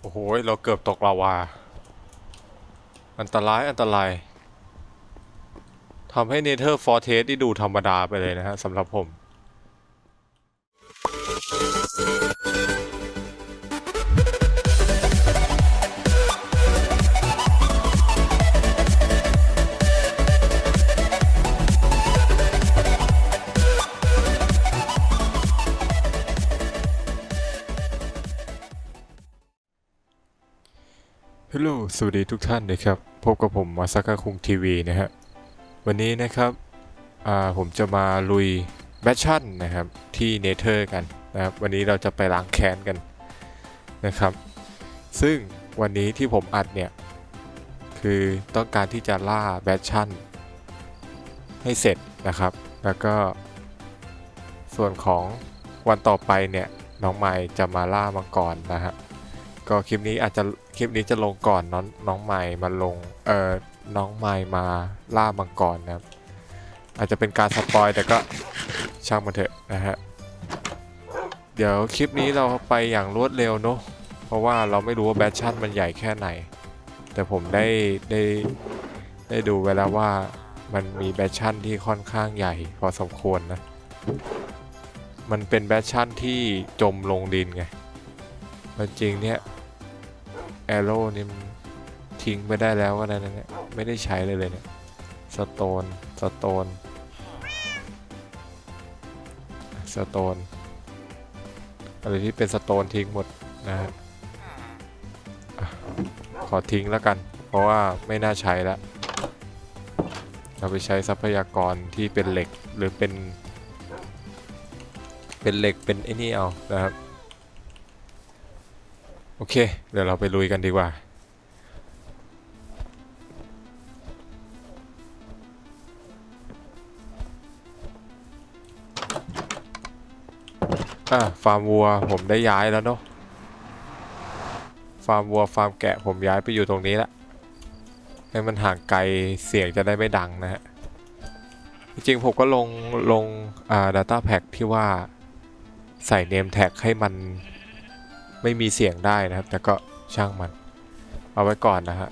โอ้โห เราเกือบตกลาวา อันตรายอันตรายทำให้เนเธอร์ฟอร์เทสที่ดูธรรมดาไปเลยนะฮะสำหรับผม สวัสดีทุกท่านนะครับ พบกับผมมาซากะคุงทีวีนะฮะ วันนี้นะครับผมจะมาลุยแบชชั่นนะครับที่เนเธอร์กันนะครับ วันนี้เราจะไปล้างแค้นกันนะครับ ซึ่งวันนี้ที่ผมอัดเนี่ย คือต้องการที่จะล่าแบชชั่นให้เสร็จนะครับ แล้วก็ส่วนของวันต่อไปเนี่ยน้องไมค์จะมาล่ามังกรนะฮะ ก็คลิปนี้อาจจะ คลิปนี้จะลงก่อนน้องน้องไมค์มาลง เอ่อ น้องไมค์มาล่ามังกรนะครับ อาจจะเป็นการสปอยแต่ก็ช่างมันเถอะนะฮะ เดี๋ยวคลิปนี้เราไปอย่างรวดเร็วเนอะเพราะว่าเราไม่รู้ว่าแบทชั่นมันใหญ่แค่ไหน แต่ผมได้ได้ได้ดูไว้แล้วว่ามันมีแบทชั่นที่ค่อนข้างใหญ่พอสมควรนะ มันเป็นแบทชั่นที่จมลงดินไงมันจริงเนี่ย แอโร่นี่มันทิ้งไปได้แล้วก็ได้นะเนี่ยไม่ได้ใช้เลยเลยเนี่ยสโตนสโตนสโตนอะไรที่เป็นสโตนทิ้งหมดนะฮะอะขอทิ้งแล้วกัน เพราะว่าไม่น่าใช้แล้วเราไปใช้ทรัพยากรที่เป็นเหล็กหรือเป็น เป็นเหล็กเป็นไอ้นี่เอานะครับ โอเค เดี๋ยวเราไปลุยกันดีกว่า อะฟาร์มวัวผมได้ย้ายแล้วเนาะ ฟาร์มวัวฟาร์มแกะผมย้ายไปอยู่ตรงนี้ละให้มันห่างไกลเสียงจะได้ไม่ดังนะฮะ จริงๆผมก็ลงลงอ่า data pack ที่ว่าใส่ name tag ให้มัน ไม่มีเสียงได้นะครับ แต่ก็ช่างมัน เอาไว้ก่อนนะฮะ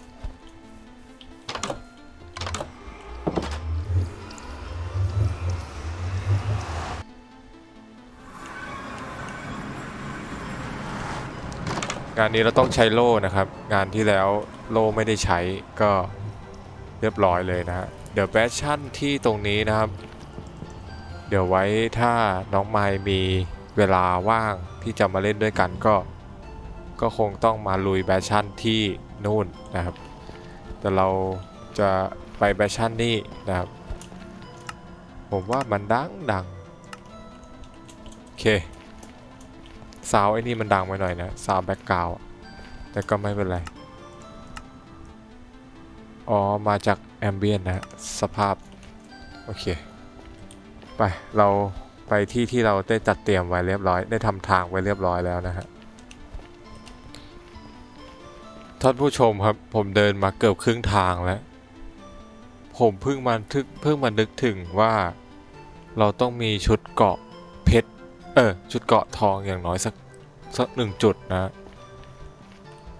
งานนี้เราต้องใช้โล่นะครับ งานที่แล้วโล่ไม่ได้ใช้ก็เรียบร้อยเลยนะฮะเดี๋ยวแบชชั่นที่ตรงนี้นะครับ เดี๋ยวไว้ถ้าน้องไมมีเวลาว่างที่จะมาเล่นด้วยกันก็ ก็คงต้องมาลุยแบชชั่นที่นู่นนะครับ แต่เราจะไปแบชชั่นนี่นะครับ ผมว่ามันดังดังโอเคซาวไอ้นี่มันดังไปหน่อยนะซาวแบ็กกราวแต่ก็ไม่เป็นไร อ๋อ มาจากแอมเบียนนะสภาพ โอเค ไป เราไปที่ที่เราได้จัดเตรียมไว้เรียบร้อย ได้ทำทางไว้เรียบร้อยแล้วนะฮะ ท่านผู้ชมครับ ผมเดินมาเกือบครึ่งทางแล้ว ผมเพิ่งมาทึกเพิ่งมานึกถึงว่า เราต้องมีชุดเกาะเพชรเออชุดเกาะทองอย่างน้อยสักสักหนึ่งจุดนะ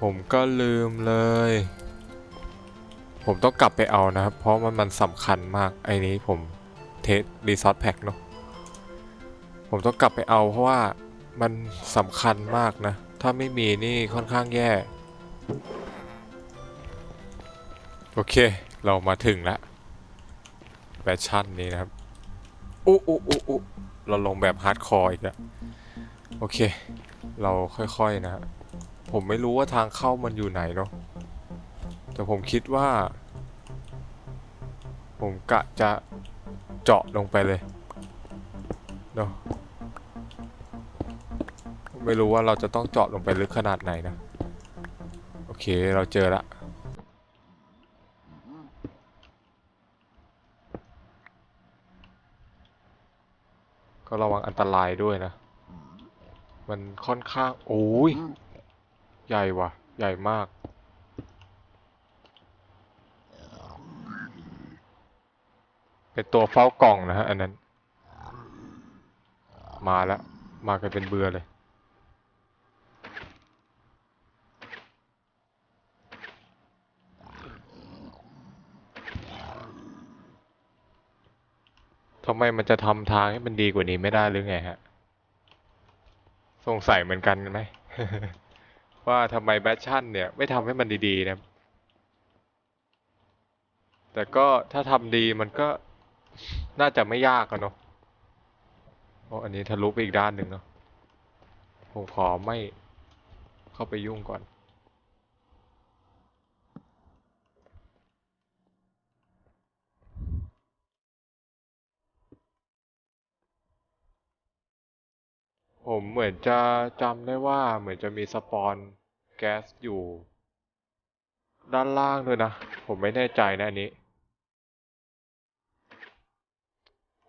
ผมก็ลืมเลย ผมต้องกลับไปเอานะครับ เพราะมันมันสำคัญมากไอ้นี้ผมเทสรีซอสแพ็คเนาะผมต้องกลับไปเอาเพราะว่ามันสำคัญมากนะ ถ้าไม่มีนี่ค่อนข้างแย่ โอเค เรามาถึงแล้วแบชชั่นนี้นะครับอู้อู้อู้อู้เราลงแบบฮาร์ดคอร์อีกแล้วโอเค เราค่อยๆนะฮะผมไม่รู้ว่าทางเข้ามันอยู่ไหนเนาะแต่ผมคิดว่า ผมกะจะเจาะลงไปเลยเนาะไม่รู้ว่าเราจะต้องเจาะลงไปลึกขนาดไหนนะ โอเคเราเจอละ ก็ ระวังอันตรายด้วยนะ มันค่อนข้าง โอ้ย ใหญ่ว่ะ ใหญ่มาก เป็นตัวเฝ้ากล่องนะฮะ อันนั้น มาแล้ว มากันเป็นเบือเลย ทำไมมันจะทำทางให้มันดีกว่านี้ไม่ได้หรือไงฮะ สงสัยเหมือนกันไหม ว่าทำไมแบชชั่นเนี่ย ไม่ทำให้มันดีๆนะ แต่ก็ถ้าทำดีมันก็น่าจะไม่ยากอะเนาะโอ้อันนี้ทะลุไปอีกด้านหนึ่งเนาะผมขอไม่เข้าไปยุ่งก่อน ผมเหมือนจะจำได้ว่าเหมือนจะมีสปอนแก๊สอยู่ ด้านล่างด้วยนะ ผมไม่แน่ใจนะอันนี้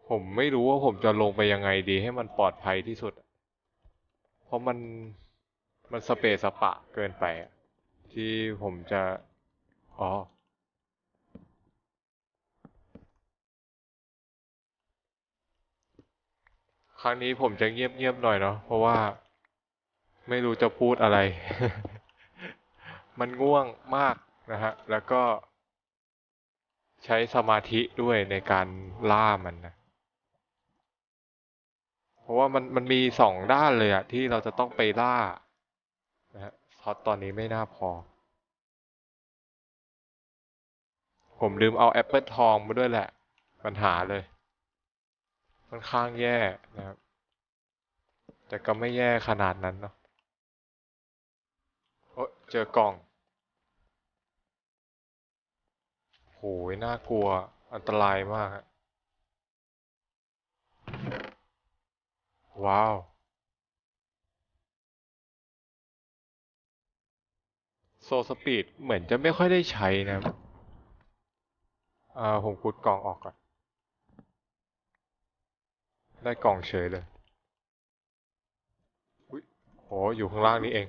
ผมไม่รู้ว่าผมจะลงไปยังไงดีให้มันปลอดภัยที่สุด เพราะมันมันสเปซสปะเกินไปที่ผมจะ อ๋อ รั้งนี้ผมจะเงียบๆหน่อยเนาะเพราะว่าไม่รู้จะพูดอะไร มันง่วงมากนะฮะ แล้วก็ใช้สมาธิด้วยในการล่ามันนะ เพราะว่ามันมันมีสองด้านเลยอะที่เราจะต้องไปล่านะฮะเพราะตอนนี้ไม่น่าพอ ผมลืมเอาแอปเปิลทองมาด้วยแหละ ปัญหาเลย ค่อนข้างแย่นะครับ แต่ก็ไม่แย่ขนาดนั้นเนาะโอ้เจอกล่องโหยน่ากลัว อันตรายมาก ว้าว โซสปีดเหมือนจะไม่ค่อยได้ใช้นะครับอ่าผมขุดกล่องออกก่อน ได้กล่องเฉยเลยอุ้ยโหอยู่ข้างล่างนี้เอง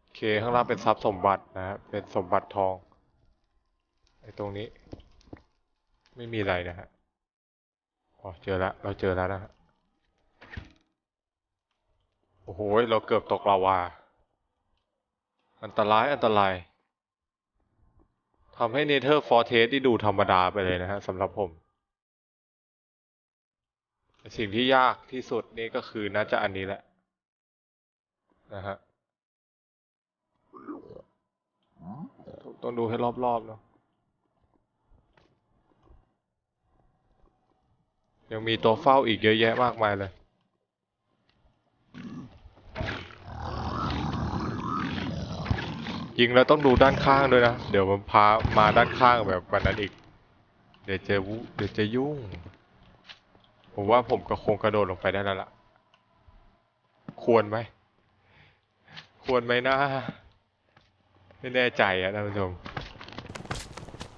โอเคข้างล่างเป็นทรัพย์สมบัตินะฮะเป็นสมบัติทองไอ้ตรงนี้ ไม่มีอะไรนะฮะอ๋อเจอแล้วเราเจอแล้วนะฮะโอ้โหเราเกือบตกลาวา อันตรายอันตรายทำให้เนเธอร์ฟอร์เทสที่ดูธรรมดาไปเลยนะฮะสำหรับผม สิ่งที่ยากที่สุดนี่ก็คือน่าจะอันนี้แหละนะฮะต้องดูให้รอบๆเนาะยังมีตัวเฝ้าอีกเยอะแยะมากมายเลยยิงแล้วต้องดูด้านข้างด้วยนะ เดี๋ยวมันพามาด้านข้างแบบวันนั้นอีก เดี๋ยวจะวุเดี๋ยวจะยุ่ง ผมว่าผมก็คงกระโดดลงไปได้แล้วล่ะ ควรไหม ควรไหมนะ ไม่แน่ใจอะท่านผู้ชม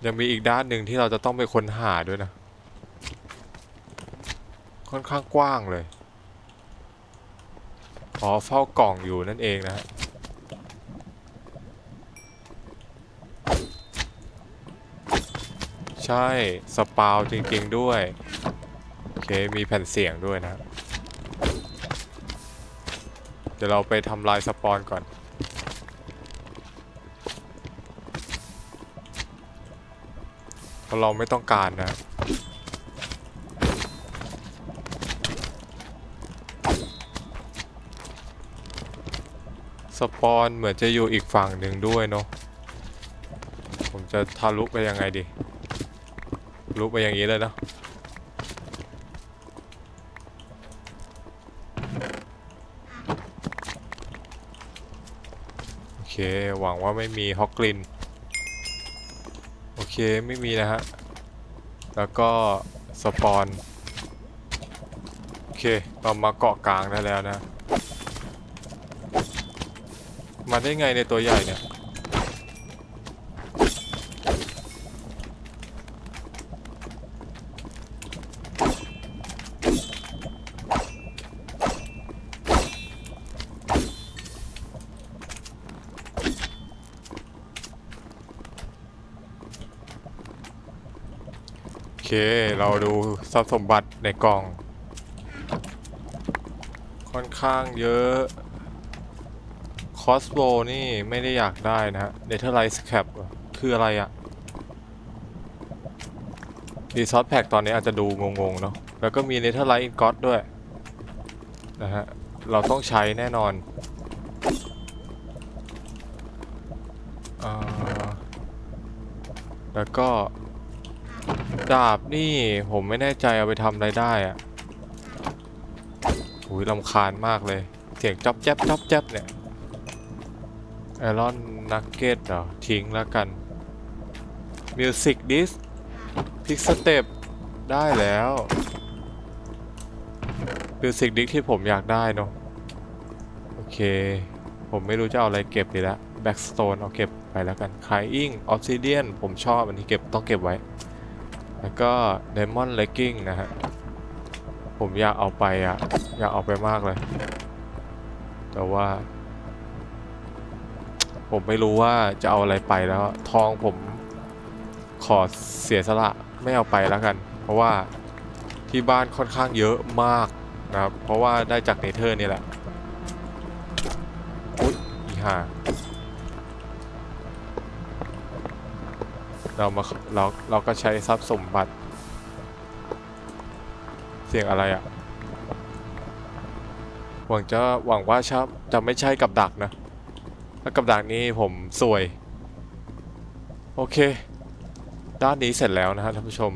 ยังมีอีกด้านหนึ่งที่เราจะต้องไปค้นหาด้วยนะ ค่อนข้างกว้างเลยอ๋อเฝ้ากล่องอยู่นั่นเองนะฮะใช่ สปาวจริง ๆ ด้วย เค มีแผ่นเสียงด้วยนะ เดี๋ยวเราไปทำลายสปอนก่อน เพราะเราไม่ต้องการนะสปอนเหมือนจะอยู่อีกฝั่งหนึ่งด้วยเนาะ ผมจะทะลุไปยังไงดี ลุไปอย่างนี้เลยเนาะ เค หวังว่าไม่มีฮอกกลิน โอเค ไม่มีนะฮะ แล้วก็สปอน โอเค เรามาเกาะกลางได้แล้วนะ มาได้ไงในตัวใหญ่เนี่ย โอเค เราดูทรัพย์สมบัติในกล่อง ค่อนข้างเยอะคอสโบนี่ไม่ได้อยากได้นะฮะเนเธอร์ไลท์แคปคืออะไรอะรีซอสแพ็กตอนนี้อาจจะดูงงๆเนาะแล้วก็มีเนเธอร์ไลท์อินก็อตด้วยนะฮะเราต้องใช้แน่นอนอแล้วก็ ดาบนี่ผมไม่แน่ใจเอาไปทำอะไรได้อะอุ้ยลำคาญมากเลย เสียงจ๊อบแจ๊บจ๊อบแจ๊บเนี่ยไอรอนนักเก็ตเหรอ ทิ้งแล้วกันมิวสิกดิสพิกสเต็ปได้แล้วมิวสิกดิสที่ผมอยากได้เนาะโอเค ผมไม่รู้จะเอาอะไรเก็บดีละแบ็กสโตนเอาเก็บไปแล้วกันคายอิงออ s ซิเดียนผมชอบอันนี้เก็บต้องเก็บไว้ แล้วก็ Diamond Legging นะฮะ ผมอยากเอาไปอะ อยากเอาไปมากเลย แต่ว่า ผมไม่รู้ว่าจะเอาอะไรไปแล้ว ทองผมขอเสียสละไม่เอาไปแล้วกัน เพราะว่าที่บ้านค่อนข้างเยอะมากนะครับ เพราะว่าได้จากเนเธอร์นี่แหละ อุ๊ยอีห่า เรามาเราเราก็ใช้ทรัพย์สมบัติ เสียงอะไรอะ่ะ หวังจะหวังว่าชับจะไม่ใช่กับดักนะถ้ากับดักนี้ผมสวย โอเค ด้านนี้เสร็จแล้วนะฮะท่านผู้ชม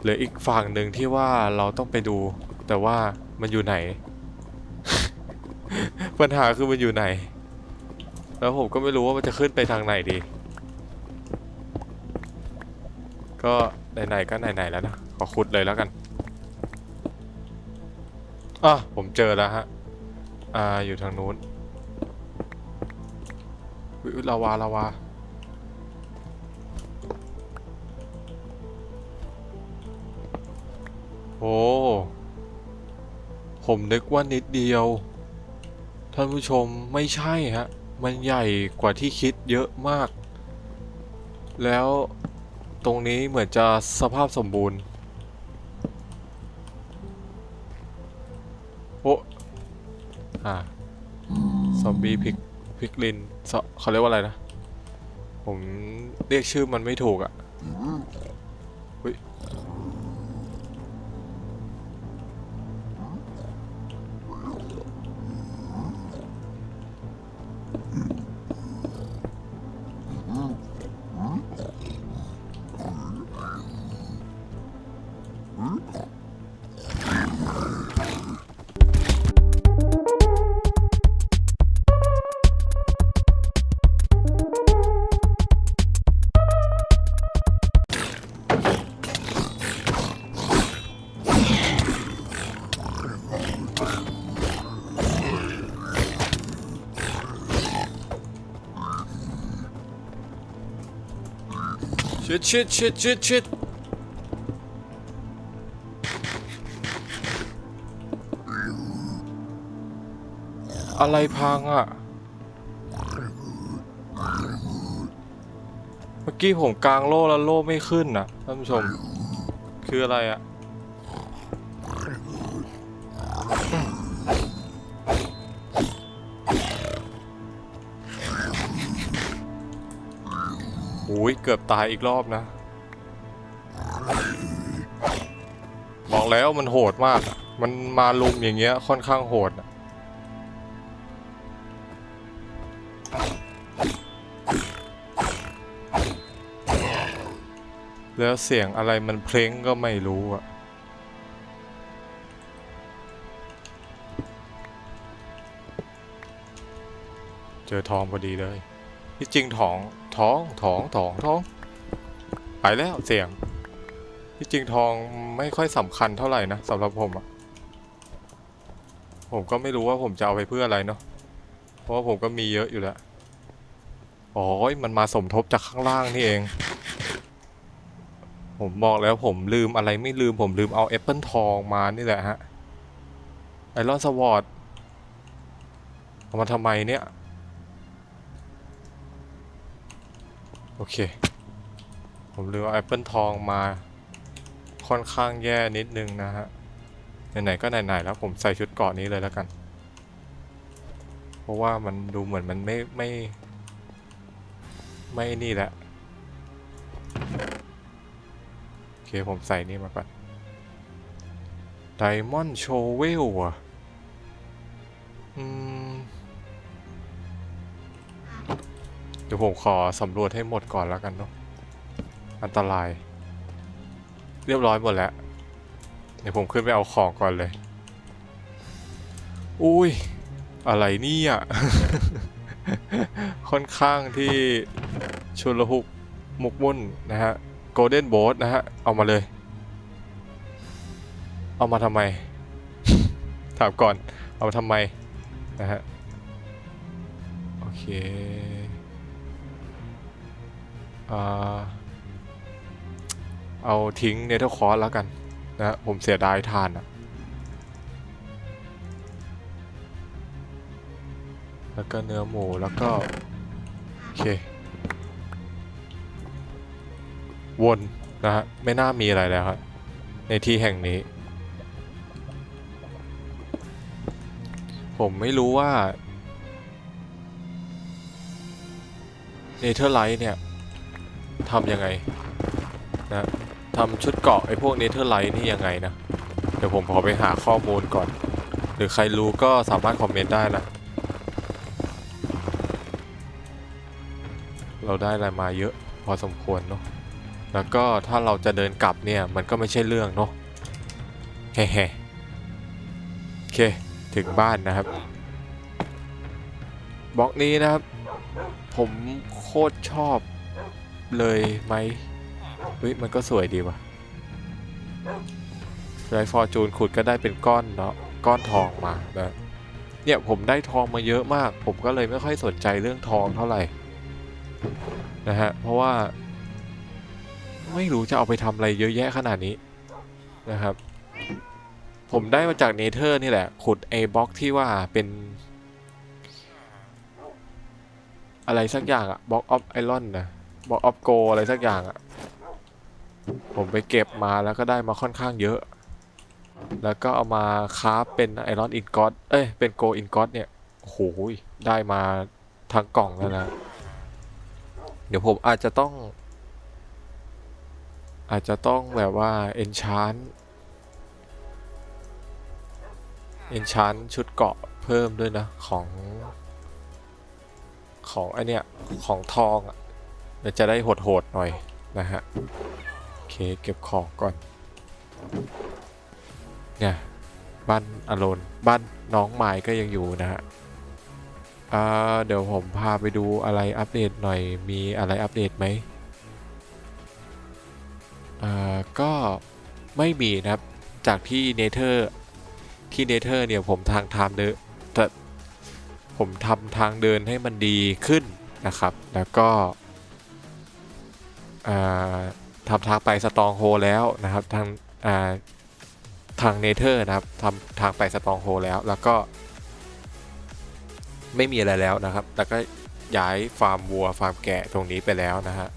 เหลืออีกฝั่งหนึ่งที่ว่าเราต้องไปดู แต่ว่ามันอยู่ไหน ปัญหาคือมันอยู่ไหน แล้วผมก็ไม่รู้ว่ามันจะขึ้นไปทางไหนดี ก็ไหนๆก็ไหนๆแล้วนะขอขุดเลยแล้วกันอะผมเจอแล้วฮะ อ่าอยู่ทางนู้นอุ๊ยอุ๊ยลาวาลาวาโอ้ผมนึกว่านิดเดียว ท่านผู้ชมไม่ใช่ฮะ มันใหญ่กว่าที่คิดเยอะมาก แล้ว ตรงนี้เหมือนจะสภาพสมบูรณ์ โอ้อ่าซอมบี้พิกพิกลินเขาเรียกว่าอะไรนะ ผมเรียกชื่อมันไม่ถูกอะ่ ชิดชิดชิดชิดชิดอะไรพังอะ เมื่อกี้ผมกลางโล่แล้วโล่ไม่ขึ้นนะท่านผู้ชม คืออะไรอะ เกือบตายอีกรอบนะ บอกแล้วมันโหดมาก มันมาลุมอย่างเงี้ยค่อนข้างโหดอะแล้วเสียงอะไรมันเพลงก็ไม่รู้อะเจอทองพอดีเลย ที่จริงทอง ท้องทองทองทอง ไปแล้วเสียง ที่จริงทองไม่ค่อยสำคัญเท่าไหร่นะสำหรับผมอะผมก็ไม่รู้ว่าผมจะเอาไปเพื่ออะไรเนาะ เพราะว่าผมก็มีเยอะอยู่แล้วอ๋อมันมาสมทบจากข้างล่างนี่เอง ผมบอกแล้วผมลืมอะไรไม่ลืมผมลืมเอาแอปเปิลทองมานี่แหละฮะ ไอรอนสวอตเอามาทำไมเนี่ย โอเค ผมลืมเอาแอปเปิลทองมา ค่อนข้างแย่นิดนึงนะฮะ ไหนๆก็ไหนๆแล้วผมใส่ชุดเกาะนี้เลยแล้วกัน เพราะว่ามันดูเหมือนมันไม่ไม่ ไม่นี่แหละ โอเคเคผมใส่นี่มาก่อนไดมอนด์โชเวลอะ อืม ผมขอสำรวจให้หมดก่อนแล้วกันเนาะอันตราย เรียบร้อยหมดแล้ว เดี๋ยวผมขึ้นไปเอาของก่อนเลย อุ้ย อะไรเนี่ยค่อนข้างที่ชุลหุกหมกมุ่นนะฮะโกลเด้นโบ t นะฮะ เอามาเลย เอามาทำไม ถามก่อน เอามาทำไมนะฮะ โอเค เอาทิ้งเนเธอร์คอร์สแล้วกันนะฮะผมเสียดายทานอะแล้วก็เนื้อหมูแล้วก็ โอเค วนนะฮะ ไม่น่ามีอะไรแล้วครับในที่แห่งนี้ ผมไม่รู้ว่าเนเธอร์ไลท์เนี่ย ทำยังไงนะทำชุดเกาะไอ้พวกเนเธอร์ไลท์นี่ยังไงนะ เดี๋ยวผมขอไปหาข้อมูลก่อน หรือใครรู้ก็สามารถคอมเมนต์ได้นะ เราได้อะไรมาเยอะพอสมควรเนาะ แล้วก็ถ้าเราจะเดินกลับเนี่ยมันก็ไม่ใช่เรื่องเนาะเฮ้โอเค ถึงบ้านนะครับบล็อกนี้นะครับ ผมโคตรชอบ เลยไหมเฮ้ยมันก็สวยดีว่ะไรฟอร์จูนขุดก็ได้เป็นก้อนเนาะก้อนทองมานะเนี่ยผมได้ทองมาเยอะมาก ผมก็เลยไม่ค่อยสนใจเรื่องทองเท่าไหร่นะฮะเพราะว่า ไม่รู้จะเอาไปทำอะไรเยอะแยะขนาดนี้นะครับ ผมได้มาจากเนเธอร์นี่แหละ ขุดไอ้บล็อกที่ว่าเป็น อะไรสักอย่างอะบล็อกออฟไอรอนนะ บอกออฟโกอะไรสักอย่างอะผมไปเก็บมาแล้วก็ได้มาค่อนข้างเยอะ แล้วก็เอามาคราฟเป็นไอรอนอินกอตเอ้ย เป็นโกอินกอตเนี่ยโอ้โหได้มาทั้งกล่องแล้วนะ เดี๋ยวผมอาจจะต้อง อาจจะต้องแบบว่า enchant enchant ชุดเกาะเพิ่มด้วยนะ ของ ของไอเนี้ยของทองอะ เดี๋ยวจะได้โหดๆหน่อยนะฮะโอเคเก็บของก่อนเนี่ยบ้านอโลนบ้านน้องไม้ก็ยังอยู่นะฮะอ่าเดี๋ยวผมพาไปดูอะไรอัปเดตหน่อยมีอะไรอัปเดตไหมอ่าก็ไม่มีนะครับจากที่เนเธอร์ที่เนเธอร์เนี่ยผมทางทำเดินแต่ผมทำทางเดินให้มันดีขึ้นนะครับ แล้วก็ ทำทางไปสตองโฮแล้วนะครับทางาทางเนเธอร์นะครับทำทางไปสตองโฮแล้ว แล้วก็ไม่มีอะไรแล้วนะครับ แล้วก็ย้ายฟาร์มวัวฟาร์มแกะตรงนี้ไปแล้วนะฮะ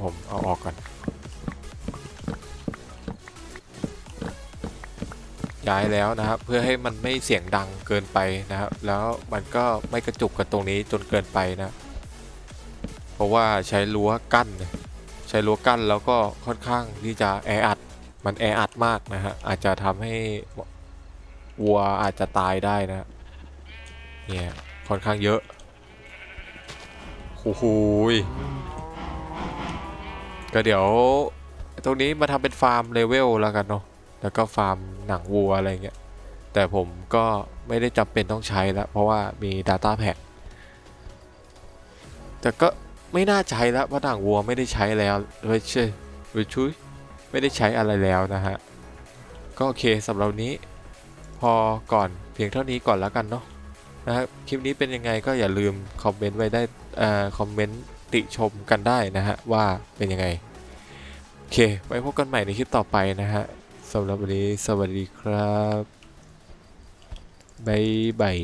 ผมเอาออกก่อน ย้ายแล้วนะครับ เพื่อให้มันไม่เสียงดังเกินไปนะครับ แล้วมันก็ไม่กระจุกกันตรงนี้จนเกินไปนะ เพราะว่าใช้รั้วกั้น ใช้รั้วกั้นแล้วก็ค่อนข้างที่จะแออัด มันแออัดมากนะฮะ อาจจะทำให้วัวอาจจะตายได้นะเนี่ยค่อนข้างเยอะโอ้โหยก็เดี๋ยวตรงนี้มาทำเป็นฟาร์มเลเวลแล้วกันเนาะ แล้วก็ฟาร์มหนังวัวอะไรเงี้ย แต่ผมก็ไม่ได้จำเป็นต้องใช้แล้วเพราะว่ามี Data Pack แต่ก็ ไม่น่าใช้แล้วเพราะหนังวัวไม่ได้ใช้แล้วไม่ใช่ไม่ช่วยไม่ได้ใช้อะไรแล้วนะฮะ ก็โอเคสำหรับนนี้ พอก่อนเพียงเท่านี้ก่อนแล้วกันเนาะนะครับคลิปนี้เป็นยังไงก็อย่าลืมคอมเมนต์ไว้ได้อ่อคอมเมนต์ติชมกันได้นะฮะว่าเป็นยังไง โอเค ไว้พบกันใหม่ในคลิปต่อไปนะฮะสำหรับวันนี้สวัสดีครับบ๊ายบาย